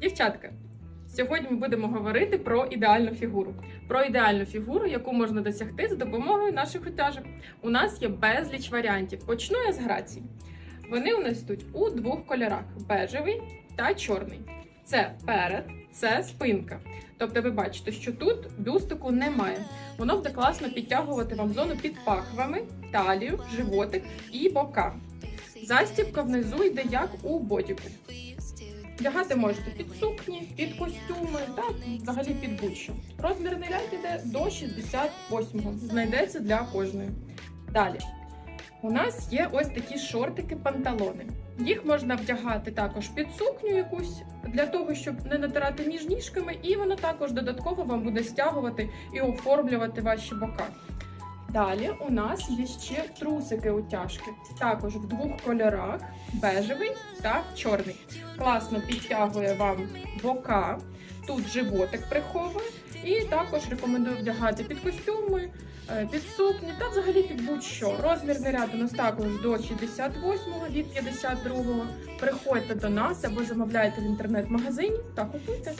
Дівчатка, сьогодні ми будемо говорити про ідеальну фігуру. Про ідеальну фігуру, яку можна досягти за допомогою наших утяжок. У нас є безліч варіантів. Почну я з грації. Вони у нас тут у двох кольорах: бежевий та чорний. Це перед, це спинка. Тобто ви бачите, що тут бюстику немає. Воно буде класно підтягувати вам зону під пахвами, талію, животик і бока. Застібка внизу йде як у бодіку. Вдягати можете під сукні, під костюми та взагалі під будь-що. Розмірний ряд іде до 68-го. Знайдеться для кожної. Далі. У нас є ось такі шортики-панталони. Їх можна вдягати також під сукню якусь для того, щоб не натирати між ніжками, і воно також додатково вам буде стягувати і оформлювати ваші бока. Далі у нас є ще трусики утяжки, також в двох кольорах: бежевий та чорний. Класно підтягує вам бока, тут животик приховує, і також рекомендую вдягати під костюми, е, під сукні та взагалі під будь-що. Розмірний ряд у нас також до 68-го, від 52-го. Приходьте до нас або замовляйте в інтернет-магазині та купуйте.